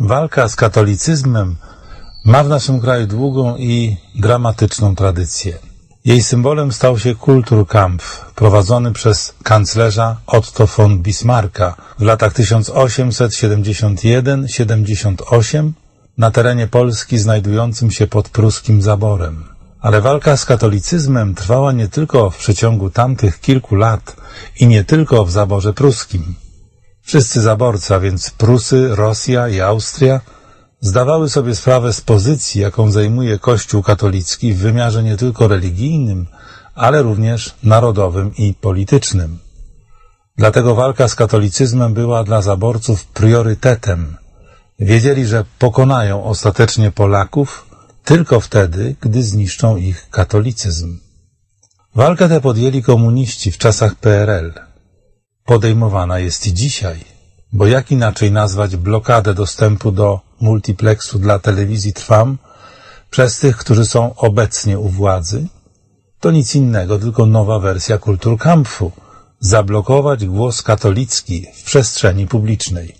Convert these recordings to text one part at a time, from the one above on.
Walka z katolicyzmem ma w naszym kraju długą i dramatyczną tradycję. Jej symbolem stał się Kulturkampf, prowadzony przez kanclerza Otto von Bismarcka w latach 1871-78 na terenie Polski znajdującym się pod pruskim zaborem. Ale walka z katolicyzmem trwała nie tylko w przeciągu tamtych kilku lat i nie tylko w zaborze pruskim. Wszyscy zaborcy, a więc Prusy, Rosja i Austria, zdawały sobie sprawę z pozycji, jaką zajmuje Kościół katolicki w wymiarze nie tylko religijnym, ale również narodowym i politycznym. Dlatego walka z katolicyzmem była dla zaborców priorytetem. Wiedzieli, że pokonają ostatecznie Polaków tylko wtedy, gdy zniszczą ich katolicyzm. Walkę tę podjęli komuniści w czasach PRL – podejmowana jest i dzisiaj, bo jak inaczej nazwać blokadę dostępu do multiplexu dla telewizji Trwam przez tych, którzy są obecnie u władzy? To nic innego, tylko nowa wersja Kulturkampfu. Zablokować głos katolicki w przestrzeni publicznej.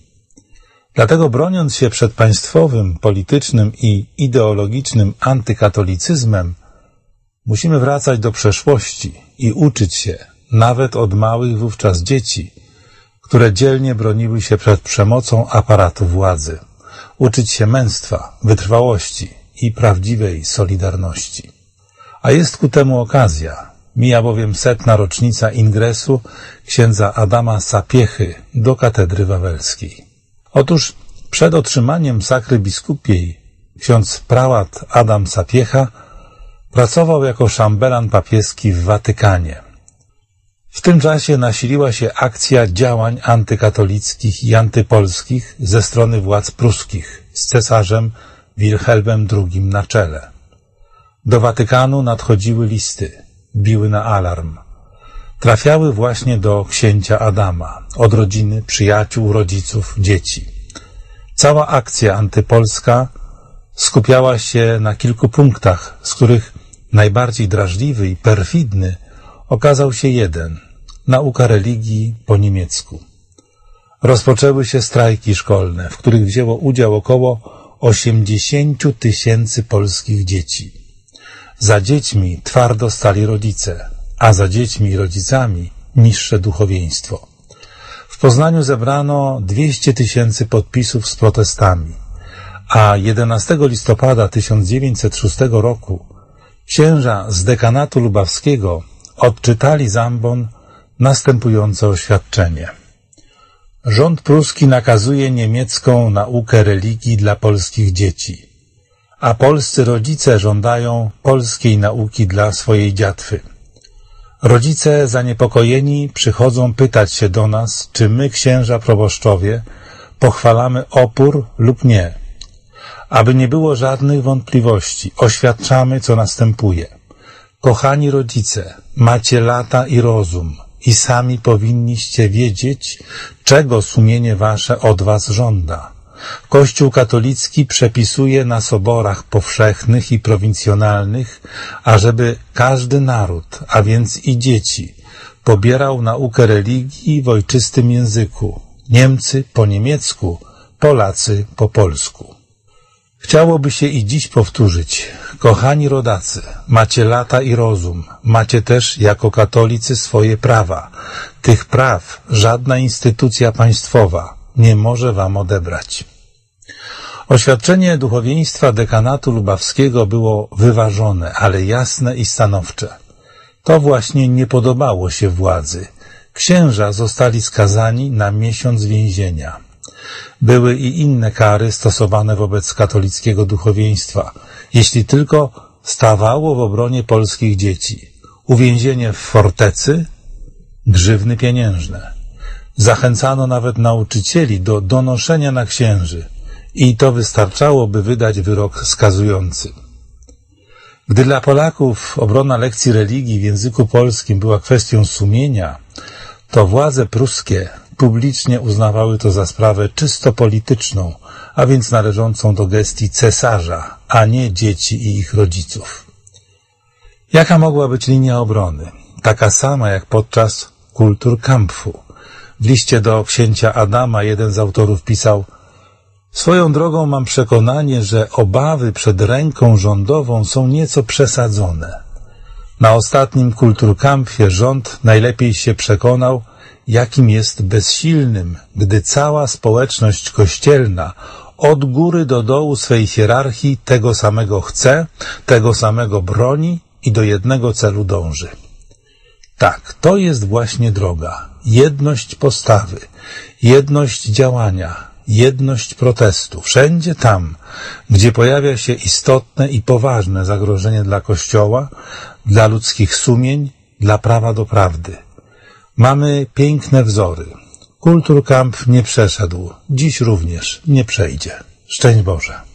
Dlatego broniąc się przed państwowym, politycznym i ideologicznym antykatolicyzmem, musimy wracać do przeszłości i uczyć się, nawet od małych wówczas dzieci, które dzielnie broniły się przed przemocą aparatu władzy, uczyć się męstwa, wytrwałości i prawdziwej solidarności. A jest ku temu okazja. Mija bowiem setna rocznica ingresu księdza Adama Sapiechy do katedry wawelskiej. Otóż przed otrzymaniem sakry biskupiej ksiądz prałat Adam Sapiecha pracował jako szambelan papieski w Watykanie – w tym czasie nasiliła się akcja działań antykatolickich i antypolskich ze strony władz pruskich z cesarzem Wilhelmem II na czele. Do Watykanu nadchodziły listy, biły na alarm. Trafiały właśnie do księcia Adama, od rodziny, przyjaciół, rodziców, dzieci. Cała akcja antypolska skupiała się na kilku punktach, z których najbardziej drażliwy i perfidny okazał się jeden – nauka religii po niemiecku. Rozpoczęły się strajki szkolne, w których wzięło udział około 80 tysięcy polskich dzieci. Za dziećmi twardo stali rodzice, a za dziećmi i rodzicami niższe duchowieństwo. W Poznaniu zebrano 200 tysięcy podpisów z protestami, a 11 listopada 1906 roku księża z dekanatu lubawskiego odczytali zambon następujące oświadczenie. Rząd pruski nakazuje niemiecką naukę religii dla polskich dzieci, a polscy rodzice żądają polskiej nauki dla swojej dziatwy. Rodzice zaniepokojeni przychodzą pytać się do nas, czy my, księża proboszczowie, pochwalamy opór lub nie. Aby nie było żadnych wątpliwości, oświadczamy, co następuje. Kochani rodzice, macie lata i rozum – i sami powinniście wiedzieć, czego sumienie wasze od was żąda. Kościół katolicki przepisuje na soborach powszechnych i prowincjonalnych, ażeby każdy naród, a więc i dzieci, pobierał naukę religii w ojczystym języku, Niemcy po niemiecku, Polacy po polsku. Chciałoby się i dziś powtórzyć. Kochani rodacy, macie lata i rozum, macie też jako katolicy swoje prawa. Tych praw żadna instytucja państwowa nie może wam odebrać. Oświadczenie duchowieństwa dekanatu lubawskiego było wyważone, ale jasne i stanowcze. To właśnie nie podobało się władzy. Księża zostali skazani na miesiąc więzienia. Były i inne kary stosowane wobec katolickiego duchowieństwa, jeśli tylko stawało w obronie polskich dzieci. Uwięzienie w fortecy, grzywny pieniężne. Zachęcano nawet nauczycieli do donoszenia na księży i to wystarczało, by wydać wyrok skazujący. Gdy dla Polaków obrona lekcji religii w języku polskim była kwestią sumienia, to władze pruskie publicznie uznawały to za sprawę czysto polityczną, a więc należącą do gestii cesarza, a nie dzieci i ich rodziców. Jaka mogła być linia obrony? Taka sama jak podczas Kulturkampfu. W liście do księcia Adama jeden z autorów pisał Swoją drogą mam przekonanie, że obawy przed ręką rządową są nieco przesadzone. Na ostatnim kulturkampie rząd najlepiej się przekonał, jakim jest bezsilnym, gdy cała społeczność kościelna od góry do dołu swej hierarchii tego samego chce, tego samego broni i do jednego celu dąży. Tak, to jest właśnie droga. Jedność postawy, jedność działania, jedność protestu. Wszędzie tam, gdzie pojawia się istotne i poważne zagrożenie dla Kościoła, dla ludzkich sumień, dla prawa do prawdy. Mamy piękne wzory. Kulturkamp nie przeszedł, dziś również nie przejdzie. Szczęść Boże.